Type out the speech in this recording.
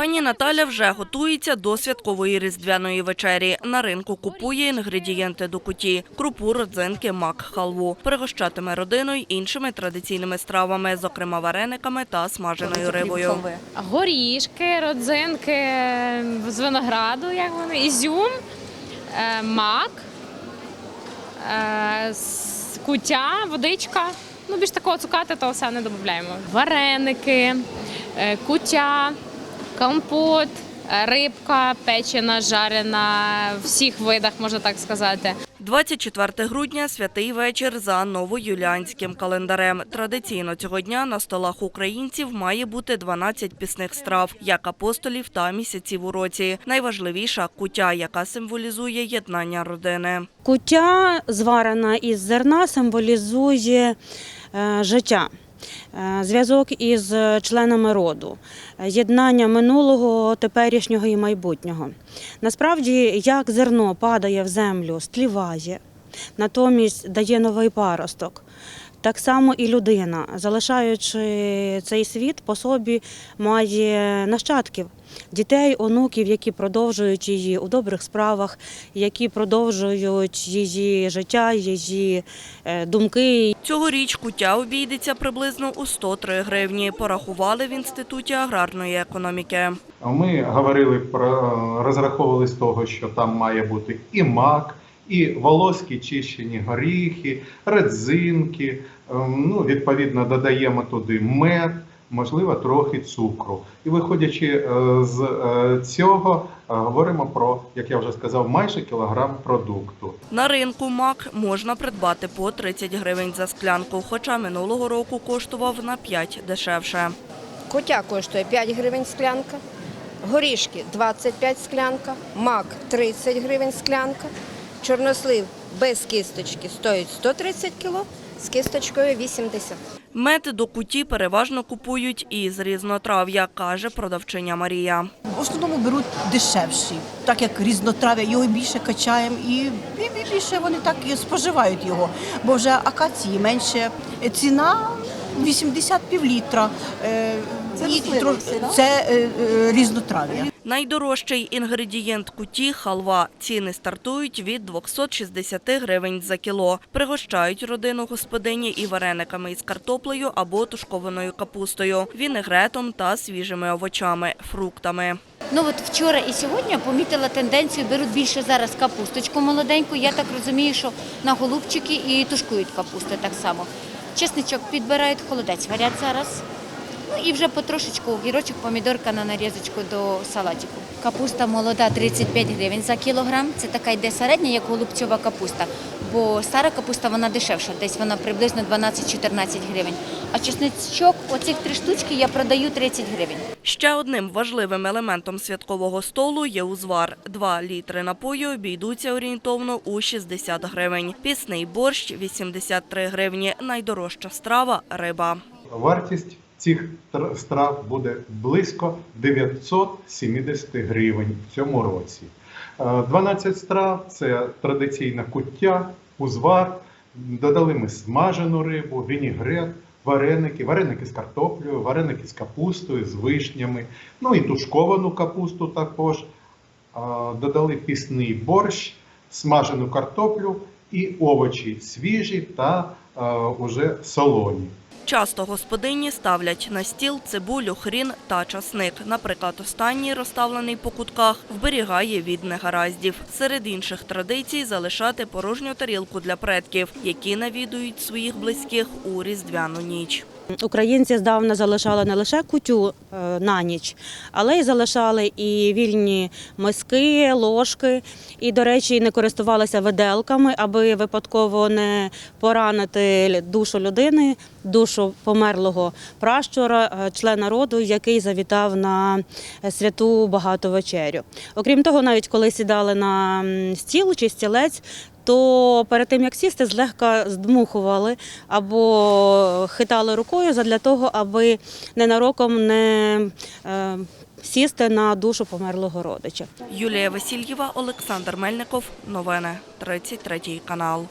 Пані Наталя вже готується до святкової різдвяної вечері. На ринку купує інгредієнти до куті – крупу, родзинки, мак, халву. Пригощатиме родину й іншими традиційними стравами, зокрема варениками та смаженою рибою. Горішки, родзинки з винограду, як вони, ізюм, е, мак, е, куття, водичка. Ну, більш такого цукати, то все не додаємо. Вареники, е, куття, компот, рибка, печена, жарена, в всіх видах, можна так сказати. 24 грудня – святий вечір за новоюліанським календарем. Традиційно цього дня на столах українців має бути 12 пісних страв, як апостолів та місяців у році. Найважливіша – кутя, яка символізує єднання родини. Куття, зварена із зерна, символізує е, життя. Е, Зв'язок із членами роду, єднання минулого, теперішнього і майбутнього. Насправді, як зерно падає в землю, стліває, натомість дає новий паросток. Так само і людина, залишаючи цей світ по собі, має нащадків, дітей, онуків, які продовжують її у добрих справах, які продовжують її життя, її е, думки. Цьогоріч куття обійдеться приблизно у 103 гривні, порахували в Інституті аграрної економіки. Ми говорили про розраховували з того, що там має бути і мак, і волоські чищені горіхи, редзинки. ем, Ну, відповідно, додаємо туди мед, можливо, трохи цукру. І виходячи е, з е, цього, е, говоримо про, як я вже сказав, майже кілограм продукту. На ринку мак можна придбати по 30 гривень за склянку, хоча минулого року коштував на 5 дешевше. Котя коштує 5 гривень склянка, горішки 25 склянка, мак 30 гривень склянка, чорнослив без кісточки стоїть 130 кг, з кісточкою 80. Мед до куті переважно купують із різнотрав'я, каже продавчиня Марія. В основному беруть дешевші, так як різнотрав'я, його більше качаємо і, більше вони так і споживають його. Бо вже акації менше. Ціна 80 півлітра. Е, Це, і, це е, е, різнотрав'я. Найдорожчий інгредієнт куті – халва. Ціни стартують від 260 гривень за кіло. Пригощають родину господині і варениками із картоплею або тушкованою капустою, вінегретом та свіжими овочами, фруктами. Ну от вчора і сьогодні помітила тенденцію, беруть більше зараз капусточку молоденьку. Я так розумію, що на голубчики і тушкують капусту так само. Чесничок підбирають, холодець варять зараз. Ну і вже потрошечку огірочок, помідорка на нарізочку до салатику. Капуста молода 35 гривень за кілограм. Це така йде середня, як голубцьова капуста. Бо стара капуста вона дешевша, десь вона приблизно 12-14 гривень. А чесничок, оцих три штучки я продаю 30 гривень. Ще одним важливим елементом святкового столу є узвар. Два літри напою обійдуться орієнтовно у 60 гривень. Пісний борщ – 83 гривні. Найдорожча страва – риба. Вартість цих страв буде близько 970 гривень в цьому році. Е, 12 страв це традиційна куття, узвар. Додали ми смажену рибу, вінігрет, вареники, вареники з картоплею, вареники з капустою, з вишнями, ну і тушковану капусту також. Е, Додали пісний борщ, смажену картоплю і овочі свіжі та е, уже салоні. Часто господині ставлять на стіл цибулю, хрін та часник. Наприклад, останній, розставлений по кутках, вберігає від негараздів. Серед інших традицій залишати порожню тарілку для предків, які навідують своїх близьких у різдвяну ніч. Українці здавна залишали не лише кутю е, на ніч, але й залишали і вільні миски, ложки. І, до речі, не користувалися виделками, аби випадково не поранити душу людини, душу померлого пращура, е, члена роду, який завітав на святу багату вечерю. Окрім того, навіть коли сідали на стіл чи стілець, то перед тим як сісти, злегка здмухували або хитали рукою задля того, аби ненароком не е, сісти на душу померлого родича. Юлія Васильєва, Олександр Мельников. Новини 33 канал.